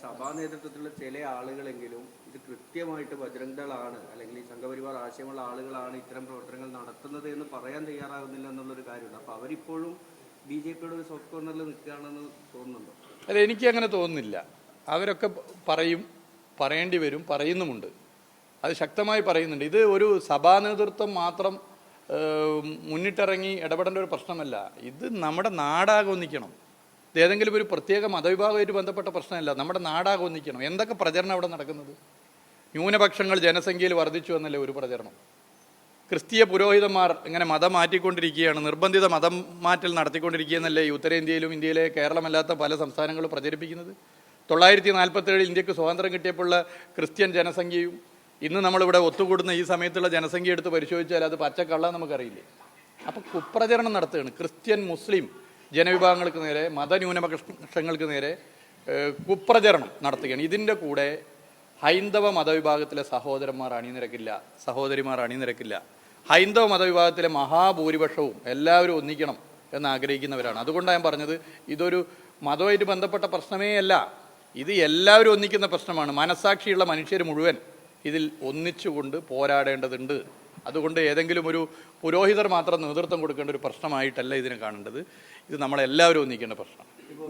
സഭാ നേതൃത്വത്തിലുള്ള ചില ആളുകളെങ്കിലും ഇത് കൃത്യമായിട്ട് ബജരംഗ്ദളാണ് അല്ലെങ്കിൽ ഈ സംഘപരിവാർ ആശയമുള്ള ആളുകളാണ് ഇത്തരം പ്രവർത്തനങ്ങൾ നടത്തുന്നത് എന്ന് പറയാൻ തയ്യാറാകുന്നില്ല എന്നുള്ളൊരു കാര്യമുണ്ട്. അപ്പോൾ അവരിപ്പോഴും ബി ജെ പിയുടെ ഒരു സോഫ്റ്റ് കോർണറിൽ നിൽക്കുകയാണെന്ന് തോന്നുന്നുണ്ടോ? അല്ല എനിക്ക് അങ്ങനെ തോന്നുന്നില്ല. അവരൊക്കെ പറയും പറയേണ്ടി വരും പറയുന്നുമുണ്ട്. അത് ശക്തമായി പറയുന്നുണ്ട്. ഇത് ഒരു സഭാ നേതൃത്വം മാത്രം മുന്നിട്ടിറങ്ങി ഇടപെടേണ്ട ഒരു പ്രശ്നമല്ല. ഇത് നമ്മുടെ നാടാകെ ഒന്നിക്കണം. ഏതെങ്കിലും ഒരു പ്രത്യേക മതവിഭാഗമായിട്ട് ബന്ധപ്പെട്ട പ്രശ്നമല്ല. നമ്മുടെ നാടാകെ ഒന്നിക്കണം. എന്തൊക്കെ പ്രചരണം അവിടെ നടക്കുന്നത്? ന്യൂനപക്ഷങ്ങൾ ജനസംഖ്യയിൽ വർദ്ധിച്ചു എന്നല്ലേ ഒരു പ്രചരണം. ക്രിസ്തീയ പുരോഹിതന്മാർ ഇങ്ങനെ മതം മാറ്റിക്കൊണ്ടിരിക്കുകയാണ്. നിർബന്ധിത മതം മാറ്റൽ നടത്തിക്കൊണ്ടിരിക്കുകയെന്നല്ലേ ഈ ഉത്തരേന്ത്യയിലും ഇന്ത്യയിലെ കേരളമല്ലാത്ത പല സംസ്ഥാനങ്ങളും പ്രചരിപ്പിക്കുന്നത്? തൊള്ളായിരത്തി നാൽപ്പത്തേഴിൽ ഇന്ത്യയ്ക്ക് സ്വാതന്ത്ര്യം കിട്ടിയപ്പോഴുള്ള ക്രിസ്ത്യൻ ജനസംഖ്യയും ഇന്ന് നമ്മളിവിടെ ഒത്തുകൂടുന്ന ഈ സമയത്തുള്ള ജനസംഖ്യ എടുത്ത് പരിശോധിച്ചാൽ അത് പച്ചക്കള്ള നമുക്കറിയില്ലേ? അപ്പോൾ കുപ്രചരണം നടത്തുകയാണ്. ക്രിസ്ത്യൻ മുസ്ലിം ജനവിഭാഗങ്ങൾക്ക് നേരെ മതന്യൂനപക്ഷങ്ങൾക്ക് നേരെ കുപ്രചരണം നടത്തുകയാണ്. ഇതിന്റെ കൂടെ ഹൈന്ദവ മതവിഭാഗത്തിലെ സഹോദരന്മാർ അണിനിരക്കില്ല സഹോദരിമാർ അണിനിരക്കില്ല. ഹൈന്ദവ മതവിഭാഗത്തിലെ മഹാഭൂരിപക്ഷവും എല്ലാവരും ഒന്നിക്കണം എന്ന് ആഗ്രഹിക്കുന്നവരാണ് അതുകൊണ്ടാണ് ഞാൻ പറഞ്ഞത് ഇതൊരു മതവുമായിട്ട് ബന്ധപ്പെട്ട പ്രശ്നമേ അല്ല. ഇത് എല്ലാവരും ഒന്നിക്കുന്ന പ്രശ്നമാണ്. മനസാക്ഷിയുള്ള മനുഷ്യർ മുഴുവൻ ഇതിൽ ഒന്നിച്ചുകൊണ്ട് പോരാടേണ്ടതുണ്ട്. അതുകൊണ്ട് ഏതെങ്കിലും ഒരു പുരോഹിതർ മാത്രം നേതൃത്വം കൊടുക്കേണ്ട ഒരു പ്രശ്നമായിട്ടല്ല ഇതിനെ കാണേണ്ടത്. ഇത് നമ്മളെല്ലാവരും ഒന്നിക്കേണ്ട പ്രശ്നമാണ്.